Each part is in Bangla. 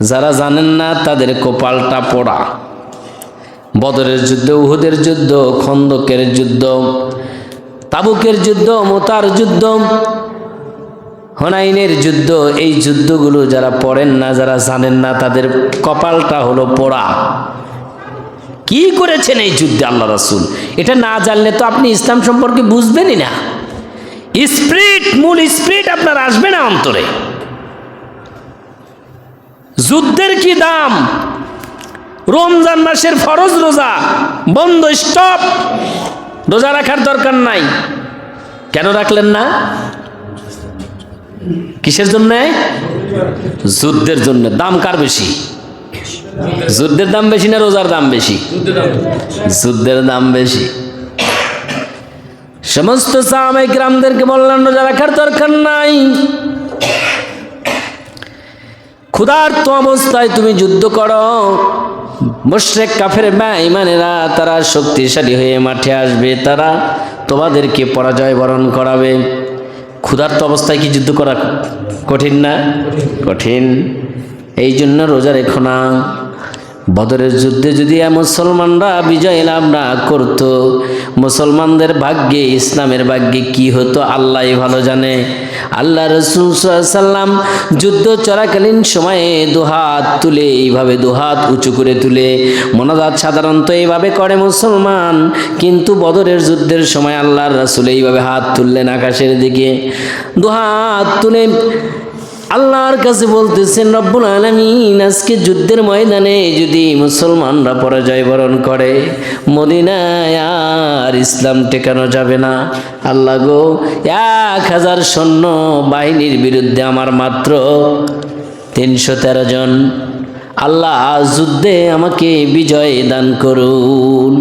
যারা জানেন না, তাদের কপালটা পড়া। বদরের যুদ্ধ, উহুদের যুদ্ধ, খন্দকের যুদ্ধ, তাবুকের যুদ্ধ, মোতার যুদ্ধ, হনাইনের যুদ্ধ, এই যুদ্ধগুলো যারা পড়েন না, যারা জানেন না, তাদের কপালটা হলো পোড়া। কি করেছেন এই যুদ্ধে আল্লাহ রাসুল? এটা না জানলে তো আপনি ইসলাম সম্পর্কে বুঝবেনই না। স্প্রিট, মূল স্প্রিট আপনার আসবে না অন্তরে। যুদ্ধের কি দাম? রমজান মাসের ফরজ রোজা। বন্ধ স্টপ রোজা রাখার দরকার নাই। কেন রাখলেন না? কিসের জন্য? যুদ্ধের জন্য। দাম কার বেশি? যুদ্ধের দাম বেশি না রোজার দাম বেশি? যুদ্ধের দাম বেশি। সমস্ত সাহাবাই গ্রামদেরকে বললেন, রোজা রাখার দরকার নাই। ক্ষুধার্ত অবস্থায় তুমি যুদ্ধ করো। মুশরেক, কাফের ইমানেরা তারা শক্তিশালী হয়ে মাঠে আসবে, তারা তোমাদেরকে পরাজয় বরণ করাবে। ক্ষুধার্ত অবস্থায় কি যুদ্ধ করা কঠিন না? কঠিন। এই জন্য রোজা রেখো না। বদরের যুদ্ধে যদি মুসলমানরা বিজয় লাভ না করতো, মুসলমানদের ভাগ্যে, ইসলামের ভাগ্যে কি হতো আল্লাহ ভালো জানে। আল্লাহ রসুল সাল্লাম যুদ্ধ চলাকালীন সময়ে দুহাত তুলে এইভাবে দুহাত উঁচু করে তুলে মনাজাত সাধারণত এইভাবে করে মুসলমান। কিন্তু বদরের যুদ্ধের সময় আল্লাহর রসুল এইভাবে হাত তুললেন আকাশের দিকে। দুহাত তুলে আল্লাহর কাছে বলতেছেন, রব্বুল আলমিন, আজকে যুদ্ধের ময়দানে যদি মুসলমানরা পরাজয় বরণ করে, মদিনায় আর ইসলাম টেকানো যাবে না। আল্লাহ গো, এক হাজার সৈন্য বাহিনীর বিরুদ্ধে আমার মাত্র তিনশো তেরো জন। আল্লাহ যুদ্ধে আমাকে বিজয় দান করুন।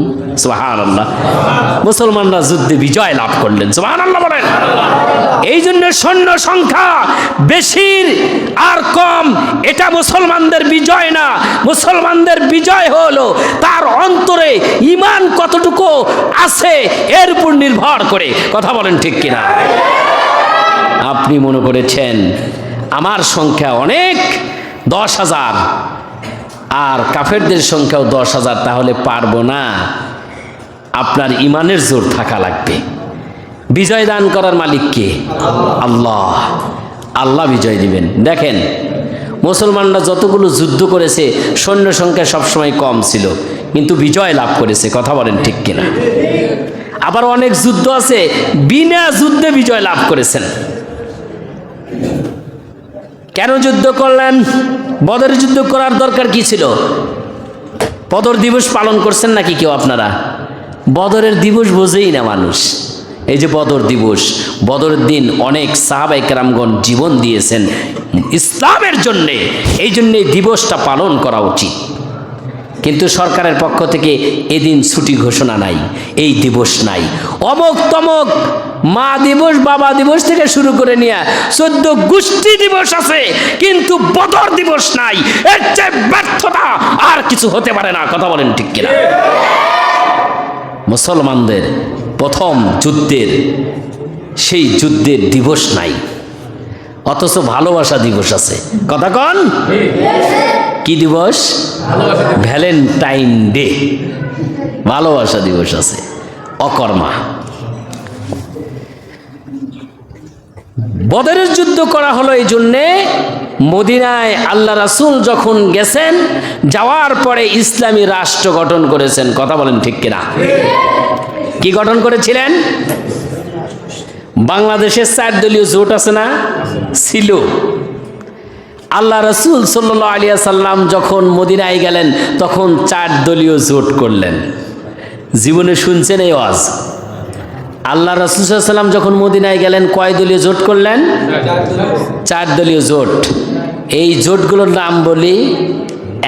মুসলমানরা যুদ্ধে বিজয় লাভ করলেন সুহান আল্লাহ বলেন। এই জন্য সৈন্য সংখ্যা বেশির আর কম, এটা মুসলমানদের বিজয় না। মুসলমানদের বিজয় হলো তার অন্তরে ইমান কতটুকু আছে, এর উপর নির্ভর করে। কথা বলেন ঠিক কিনা? আপনি মনে করেছেন আমার সংখ্যা অনেক, দশ হাজার, আর কাফেরদের সংখ্যাও দশ হাজার, তাহলে পারব না। আপনার ইমানের জোর থাকা লাগবে। বিজয় দান করার মালিক কে? আল্লাহ। আল্লাহ বিজয় দিবেন। দেখেন, মুসলমানরা যতগুলো যুদ্ধ করেছে, সৈন্য সংখ্যা সবসময় কম ছিল, কিন্তু বিজয় লাভ করেছে, কথা বলেন ঠিক কিনা? আবার অনেক যুদ্ধ আছে, বিনা যুদ্ধে বিজয় লাভ করেছেন। কেন যুদ্ধ করলেন? বদর যুদ্ধ করার দরকার কি ছিল? বদর দিবস পালন করছেন নাকি কেউ আপনারা? বদরের দিবস বোঝেই না মানুষ। এই যে বদর দিবস, বদরের দিন অনেক সাহাবাই কেরামগণ জীবন দিয়েছেন ইসলামের জন্যে। এই জন্যে এই দিবসটা পালন করা উচিত। কিন্তু সরকারের পক্ষ থেকে এদিন ছুটি ঘোষণা নাই, এই দিবস নাই। অমক তমক মা দিবস, বাবা দিবস থেকে শুরু করে নিয়ে চোদ্দ গোষ্ঠী দিবস আছে, কিন্তু বদর দিবস নাই। এর চেয়ে ব্যর্থতা আর কিছু হতে পারে না, কথা বলেন ঠিক কিনা? মুসলমানদের প্রথম যুদ্ধের, সেই যুদ্ধের দিবস নাই। অথচ ভালোবাসা দিবস আছে। কথা কন? কি দিবস? Valentine Day. ভালোবাসা দিবস আছে। অকর্মা। বদরের যুদ্ধ করা হলো এই জন্যে মদিনায় আল্লাহ রাসুল যখন গেছেন, যাওয়ার পরে ইসলামী রাষ্ট্র গঠন করেছেন। কথা বলেন ঠিক কিনা? কি গঠন করেছিলেন? বাংলাদেশের চার দলীয় জোট আছে না? ছিল। আল্লাহ রসুল সাল্লাহ আলিয়া সাল্লাম যখন মদিনায় গেলেন, তখন চার দলীয় জোট করলেন। জীবনে শুনছেন এই ওয়াজ আল্লাহ রসুল সাল্লাম যখন মদিনায় গেলেন, কয় দলীয় জোট করলেন? চার দলীয় জোট। এই জোটগুলোর নাম বলি,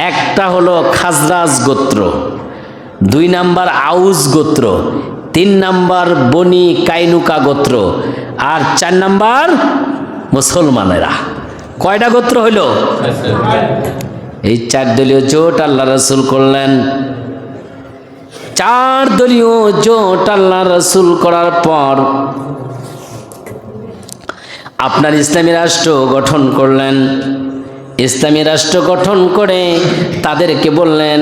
একটা হলো খাজরাজ গোত্র, দুই নাম্বার আউস গোত্র, তিন নাম্বার বনি কাইনুকা গোত্র, আর চার নাম্বার মুসলমানেরা। কয়টা গোত্র হইল? এই চার দলীয় জোট আল্লাহ রসুল করলেন। চার দলীয় জোট আল্লাহ রসুল করার পর আপনার ইসলামী রাষ্ট্র গঠন করলেন। ইসলামী রাষ্ট্র গঠন করে তাদেরকে বললেন,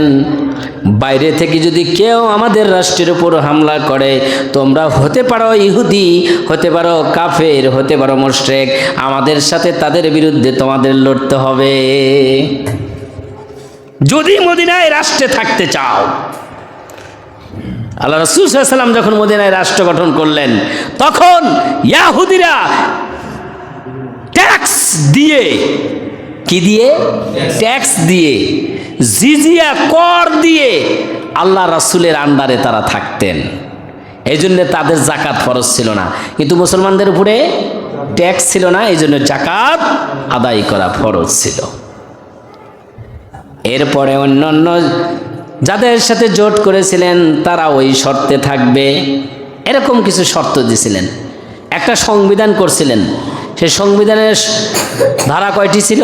বাইরে থেকে যদি কেউ আমাদের রাষ্ট্রের উপর হামলা করে, তোমরা হতে পারো ইহুদি, হতে পারো কাফের, হতে পারো মোশরেক, আমাদের সাথে তাদের বিরুদ্ধে তোমাদের লড়তে হবে। যদি মদিনায় রাষ্ট্রে থাকতে চাও। আল্লাহ রসুল সাল্লাম যখন মদিনায় রাষ্ট্র গঠন করলেন, তখন ইয়াহুদিরা ট্যাক্স দিয়ে কি দিয়ে? ট্যাক্স দিয়ে। জিজিয়া কর দিয়ে আল্লাহ রাসুলের আন্ডারে তারা থাকতেন। এই জন্য তাদের জাকাত ফরজ ছিল না। কিন্তু মুসলমানদের উপরে ট্যাক্স ছিল না এই জন্য জাকাত আদায় করা ফরজ ছিল। এরপরে অন্যান্য যাদের সাথে জোট করেছিলেন তারা ওই শর্তে থাকবে। এরকম কিছু শর্ত দিয়েছিলেন একটা সংবিধান করছিলেন। সেই সংবিধানের ধারা কয়টি ছিল?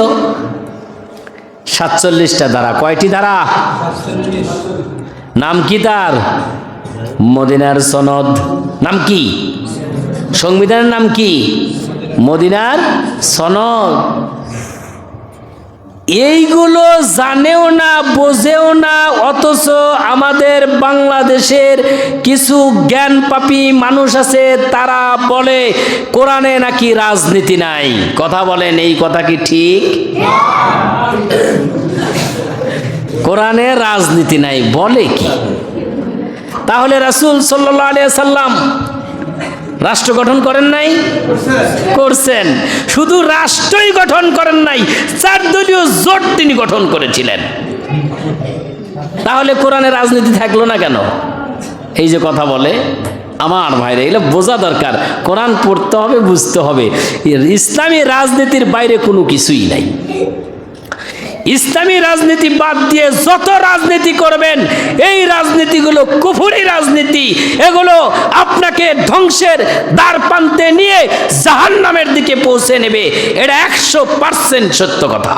সাতচল্লিশটা ধারা। কয়টি ধারা? নাম কি তার? মদিনার সনদ। নাম কি? সংবিধানের নাম কি? মদিনার সনদ। এইগুলো জানেও না, বোঝেও না, অথচ আমাদের বাংলাদেশের কিছু জ্ঞান পাপী মানুষ আছে, তারা বলে, কোরআনে নাকি রাজনীতি নাই। কথা বলেন, এই কথা কি ঠিক? কোরআনে রাজনীতি নাই, বলে কি? তাহলে রাসুল সাল্লাল্লাহু আলাইহি সাল্লাম রাষ্ট্র গঠন করেন নাই? করছেন। শুধু রাষ্ট্রই গঠন করেন নাই, চার দলীয় জোট তিনি গঠন করেছিলেন। তাহলে কোরআনে রাজনীতি থাকল না কেন? এই যে কথা বলে, আমার ভাইরা, এগুলো বোঝা দরকার। কোরআন পড়তে হবে, বুঝতে হবে। ইসলামী রাজনীতির বাইরে কোনো কিছুই নাই। ইসলামী রাজনীতি বাদ দিয়ে যত রাজনীতি করবেন, এই রাজনীতিগুলো কুফুরি রাজনীতি। এগুলো আপনাকে ধ্বংসের দ্বার প্রান্তে নিয়ে জাহান্নামের দিকে পৌঁছে নেবে। এটা একশো পার্সেন্ট সত্য কথা।